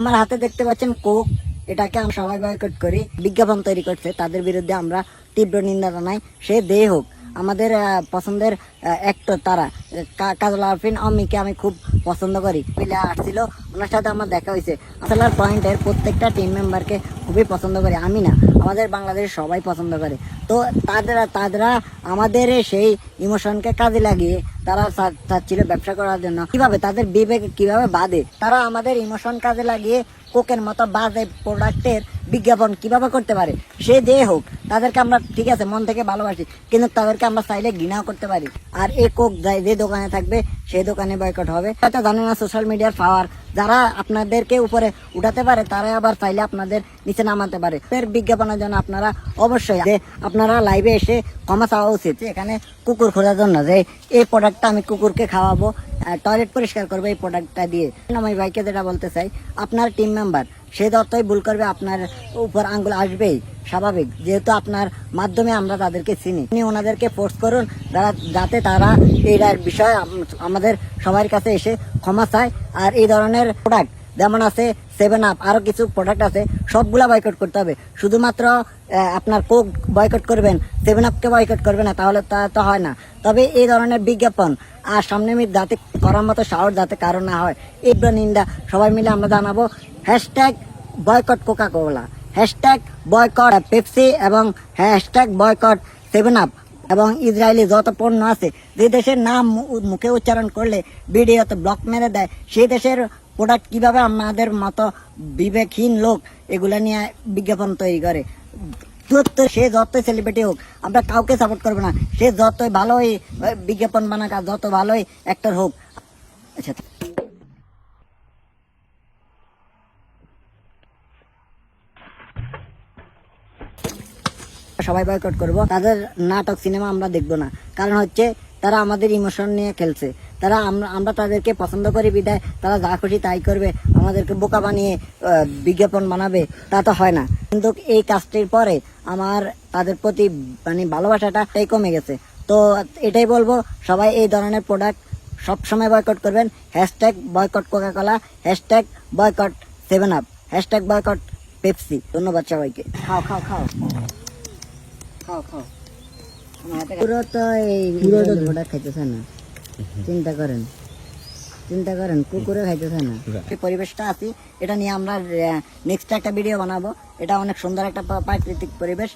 আমার হাতে দেখতে পাচ্ছেন কোক। এটাকে আমরা সবাই বয়কট করি। বিজ্ঞাপন তৈরি করছে। তাদের বিরুদ্ধে আমরা তীব্র নিন্দা জানাই। সে দে হোক। আমাদের পছন্দের অ্যাক্টর তারা। কাজল আরফিন, অমিকে আমি খুব পছন্দ করি। মিলে আসছিল। ওনার সাথে আমার দেখা হয়েছে। আসলার পয়েন্টের প্রত্যেকটা টিম মেম্বারকে খুবই পছন্দ করি। আমি না। আমাদের বাংলাদেশের সবাই পছন্দ করে। তো তাদের, তারা আমাদের সেই ইমোশনকে কাজে লাগিয়ে তারা চাচ্ছিল ব্যবসা করার জন্য। কীভাবে? তাদের বিবেক কীভাবে বাদে? তারা আমাদের ইমোশন কাজে লাগিয়ে কোকের মতো বাজে প্রোডাক্টের বিজ্ঞাপন কীভাবে করতে পারে? সে যে হোক, তাদেরকে আমরা ঠিক আছে, মন থেকে ভালোবাসি, কিন্তু তাদেরকে আমরা চাইলে ঘৃণাও করতে পারি। আর এ কোক যে দোকানে থাকবে সেই দোকানে বয়কট হবে। হয়তো জানে না সোশ্যাল মিডিয়ার পাওয়ার যারা আপনাদেরকে উপরে উঠাতে পারে, তারা আবার চাইলে আপনাদের নিচে নামাতে পারে। এর বিজ্ঞাপনের জন্য আপনারা অবশ্যই যে আপনারা লাইভে এসে ক্ষমা চাওয়া উচিত এখানে কুকুর খোঁজার জন্য যে এই প্রোডাক্টটা আমি কুকুরকে খাওয়াবো টয়লেট পরিষ্কার করব এই প্রোডাক্টটা দিয়ে। আমি ভাইকে যেটা বলতে চাই, আপনার টিম মেম্বার সে যতই ভুল করবে, আপনার উপর আঙ্গুল আসবেই। স্বাভাবিক। যেহেতু আপনার মাধ্যমে আমরা তাদেরকে চিনি, আপনি ওনাদেরকে ফোর্স করুন যারা যাতে তারা এইটার বিষয়ে আম- আমাদের সবার কাছে এসে ক্ষমা চায়। আর এই ধরনের প্রোডাক্ট যেমন আছে সেভেন আপ আরও কিছু প্রোডাক্ট আছে, সবগুলা বয়কট করতে হবে। শুধুমাত্র আপনার কোক বয়কট করবেন সেভেন আপকে বয়কট করবে না, তাহলে তা তো হয় না। তবে এই ধরনের বিজ্ঞাপন আর সামনে মিট যাতে করার মতো সাহস যাতে কারও না হয়, এই নিন্দা সবাই মিলে আমরা জানাব। Hashtag boycott Coca Cola hashtag boycott Pepsi এবং হ্যাশট্যাগ বয়কট সেভেন আপ এবং ইসরায়েলি যত পণ্য আছে, যে দেশের নাম মুখে উচ্চারণ করলে ভিডিওতে ব্লক মেরে দেয়, সেই দেশের প্রোডাক্ট কীভাবে আমাদের মতো বিবেকহীন লোক এগুলা নিয়ে বিজ্ঞাপন তৈরি করে? যত সে যতই সেলিব্রিটি হোক, আমরা কাউকে সাপোর্ট করব না। সে যতই ভালোই, বিজ্ঞাপন বানাক যত ভালোই অ্যাক্টর হোক। আচ্ছা সবাই বয়কট করব, তাদের নাটক সিনেমা আমরা দেখব না। কারণ হচ্ছে, তারা আমাদের ইমোশন নিয়ে খেলছে। তারা আমরা তাদেরকে পছন্দ করি বিদায়, তারা যা খুশি তাই করবে, আমাদেরকে বোকা বানিয়ে বিজ্ঞাপন বানাবে, তা তো হয় না। কিন্তু এই কাজটির পরে আমার, তাদের প্রতি মানে ভালোবাসাটা কমে গেছে। তো এটাই বলব, সবাই এই ধরনের প্রোডাক্ট সবসময় বয়কট করবেন। Hashtag boycott Coca Cola hashtag boycott seven up hashtag boycott Pepsi ধন্যবাদ সবাইকে। খাও খাও খাও। খাও খাও। পুরো তো এই ঘোড়া খাইতেছে না। চিন্তা করেন। চিন্তা করেন কুকুরে খাইতেছে না। পরিবেশটা আছি এটা নিয়ে আমরা নেক্সট একটা ভিডিও বানাবো। এটা অনেক সুন্দর একটা প্রাকৃতিক পরিবেশ।